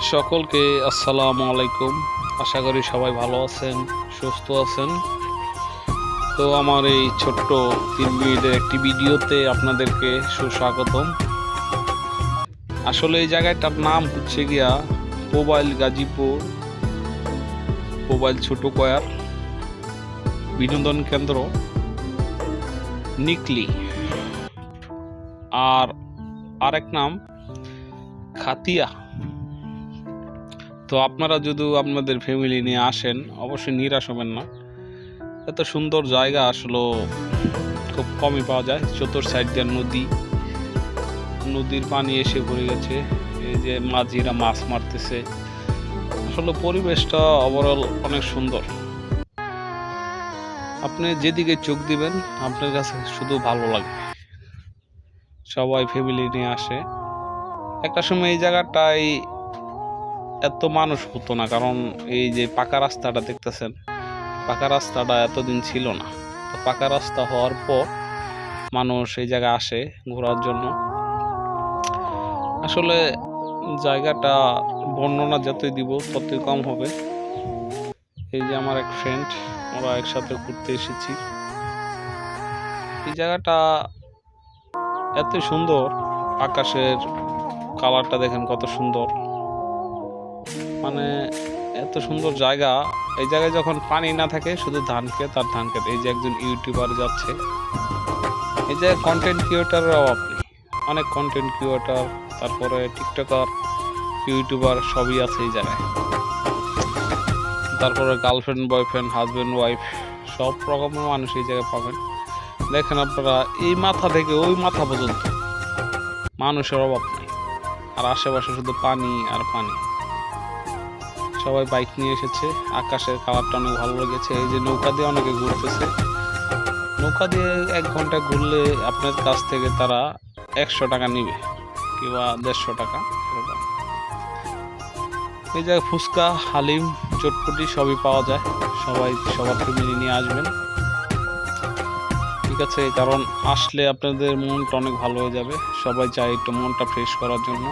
সকলকে আসসালামু আলাইকুম। আশা করি সবাই ভালো আছেন, সুস্থ আছেন। তো আমার এই ছোট্ট তিন মিনিটের একটি ভিডিওতে আপনাদেরকে সুস্বাগতম। আসলে এই জায়গাটার নাম হচ্ছে গিয়া মোবাইল গাজীপুর, মোবাইল ছোট কয়ার, বিনোদন কেন্দ্র, নিকলি। আর আরেক নাম খাতিয়া। তো আপনারা যদি আপনাদের ফ্যামিলি নিয়ে আসেন, অবশ্যই নিরাশ হবেন না। এত সুন্দর জায়গা আসলে খুব কমই পাওয়া যায়। চতুর সাইড দিয়ে নদী, নদীর পানি এসে ভরে গেছে। এই যে মাঝিরা মাছ মারতেছে। আসলে পরিবেশটা ওভারঅল অনেক সুন্দর। আপনি যেদিকে চোখ দিবেন, আপনার কাছে শুধু ভালো লাগবে সবাই ফ্যামিলি নিয়ে আসে। একটা সময় এই জায়গাটায় এত মানুষ হতো না, কারণ এই যে পাকা রাস্তাটা দেখতেছেন, পাকা রাস্তাটা এতদিন ছিল না। তো পাকা রাস্তা হওয়ার পর মানুষ এই জায়গায় আসে ঘোরার জন্য। আসলে জায়গাটা বর্ণনা যতই দিব, ততই কম হবে। এই যে আমার এক ফ্রেন্ড ওরা একসাথে ঘুরতে এসেছি। এই জায়গাটা এত সুন্দর, আকাশের কালারটা দেখেন কত সুন্দর। মানে এত সুন্দর জায়গা। এই জায়গায় যখন পানি না থাকে, শুধু ধান খেত আর ধান খেত। এই যে একজন ইউটিউবার যাচ্ছে। এই যে কন্টেন্ট ক্রিয়েটারের অভাব নেই অনেক কন্টেন্ট ক্রিয়েটার তারপরে টিকটকার ইউটিউবার সবই আছে এই জায়গায়। তারপরে গার্লফ্রেন্ড বয়ফ্রেন্ড হাজব্যান্ড ওয়াইফ সব রকমের মানুষ এই জায়গায় পাবেন। দেখেন আপনারা, এই মাথা থেকে ওই মাথা পর্যন্ত মানুষের অভাব নেই। আর আশেপাশে শুধু পানি আর পানি। সবাই বাইক নিয়ে এসেছে। আকাশের কালারটা অনেক ভালো লেগেছে। এই যে নৌকা দিয়ে অনেকে ঘুরতেছে। নৌকা দিয়ে এক ঘণ্টা ঘুরলে আপনার কাছ থেকে তারা একশো টাকা নিবে কিংবা দেড়শো টাকা এই জায়গায় ফুচকা, হালিম, চটপটি সবই পাওয়া যায়। সবাই সবার ফ্যামিলি নিয়ে আসবেন। ঠিক আছে, কারণ আসলে আপনাদের মনটা অনেক ভালো হয়ে যাবে। সবাই চায় একটু মনটা ফ্রেশ করার জন্য।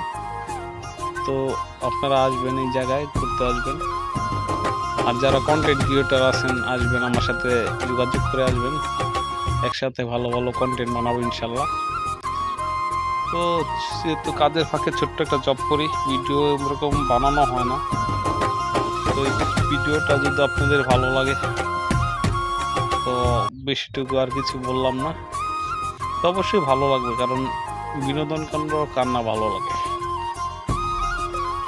তো আপনারা আসবেন এই জায়গায়, ঘুরতে আসবেন। আর যারা কন্টেন্ট ক্রিয়েটার আছেন, আসবেন আমার সাথে, যোগাযোগ করে আসবেন। একসাথে ভালো ভালো কন্টেন্ট বানাবো ইনশাল্লাহ তো যেহেতু কাজের ফাঁকে ছোট্ট একটা জব করি ভিডিও এরকম বানানো হয় না। তো ভিডিওটা যদি আপনাদের ভালো লাগে, তো বেশিটুকু আর কিছু বললাম না। তো অবশ্যই ভালো লাগবে, কারণ বিনোদন কেন্দ্র কান্না ভালো লাগে?